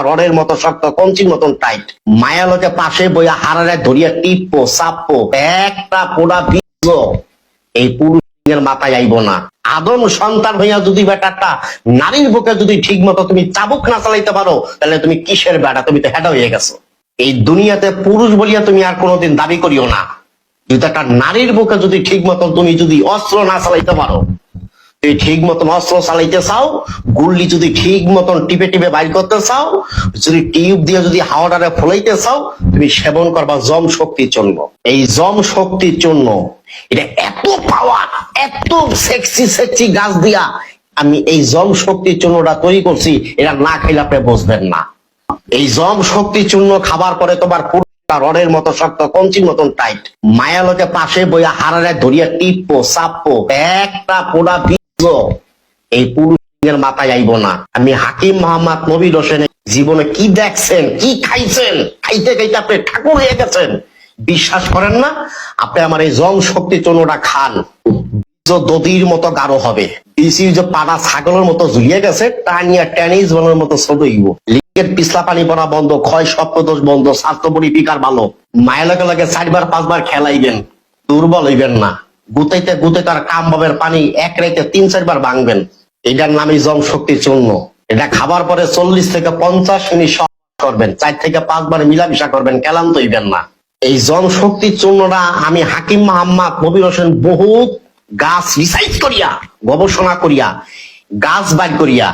রডের মতো, শক্ত কঞ্চির মতন টাইট মায়া লোকে পাশে বইয়া হারারে ধরিয়া টিপো চাপো একটা পোড়া বীজ এই পুরুষের মাথায় আইব না। আদম সন্তান হইয়া যদি বেটাটা নারীর বুকে যদি ঠিক মতো তুমি চাবুক না চালাইতে পারো, তাহলে তুমি কিসের বেটা? তুমি তো হেডা হয়ে গেছো। এই দুনিয়াতে পুরুষ বলিয়া তুমি আর কোনোদিন দাবি করিও না। যদি একটা নারীর বুকে যদি ঠিক মতন তুমি যদি অস্ত্র না চালাইতে পারো ঠিক মতন অস্ত্র চালাইতে চাও, গুল্লি যদি ঠিক মতন টিপে টিপে বাইর করতে চাও, যদি টিউব দিয়ে যদি হাওয়াটারে ফলাইতে চাও, তুমি সেবন করবা জম শক্তির জন্য। এই জম শক্তির জন্য এটা এত পাওয়ার এত সেক্সি সেক্সি গাছ দিয়া আমি এই জম শক্তির চূর্ণটা তৈরি করছি, এটা না খাইলে আপনি বুঝবেন না। এই জম শক্তির চূর্ণ খাবার পরে তোমার রডের মতো শক্ত, কঞ্চির মতন টাইট মায়া লোকে পাশে বইয়া হারারে ধরিয়া টিপো চাপো একটা পোড়া এই পুরুষের মাথায় আইব না। আমি হাকিম মোহাম্মদ নবীর হোসেনের জীবনে কি দেখছেন, কি খাইছেন? খাইতে খাইতে আপনি ঠাকুর হয়ে গেছেন। বিশ্বাস করেন না, আপনি আমার এই জম শক্তি চূর্ণটা খান দদির মতো গাঢ় হবে। বিসি যে পাড়া ছাগলের মতো ঝুলিয়ে গেছে টানিয়া টেনিস বলের মতো সদইব পিছলা পানি পড়া বন্ধ, ক্ষয় সপ্তদোষ বন্ধ স্বাস্থ্য পরিপিকার ভালো। মায়ের লগে চারবার, পাঁচবার খেলাইবেন। দুর্বল হইবেন না। গুতাইতে গুতে তার কাম বাবের পানি এক রাইতে তিন চারবার ভাঙবেন। এটার নামই জম শক্তি চূর্ণ। এটা খাবার পরে চল্লিশ থেকে পঞ্চাশ মিনিট করবেন। চার থেকে পাঁচবার মিলামিশা করবেন, ক্লান্ত হইবেন না। এই জন শক্তি চূর্ণটা আমি হাকিম মোহাম্মদ নবীর হোসেন বহুত গাছ রিসাইজ করিয়া, গবেষণা করিয়া, গাছ বাইর করিয়া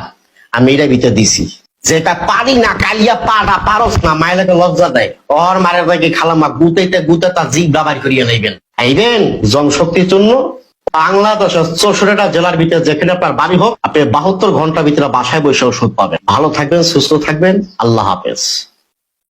আমি এটা ভিতরে দিছি। যেটা পারি না কালিয়া পাড়া পারস না, মায়ের লজ্জা দেয়। ওর মারের ভাইকে খালামা গুতেতে গুতে তার জিভ ব্যবহার করিয়া নেবেন আইবেন জনশক্তির জন্য বাংলাদেশের চৌষট্টিটা জেলার ভিতরে যেখানে আপনার বাড়ি হোক, আপনি বাহাত্তর ঘণ্টার ভিতরে বাসায় বসে ওষুধ পাবেন। ভালো থাকবেন, সুস্থ থাকবেন। আল্লাহ হাফেজ।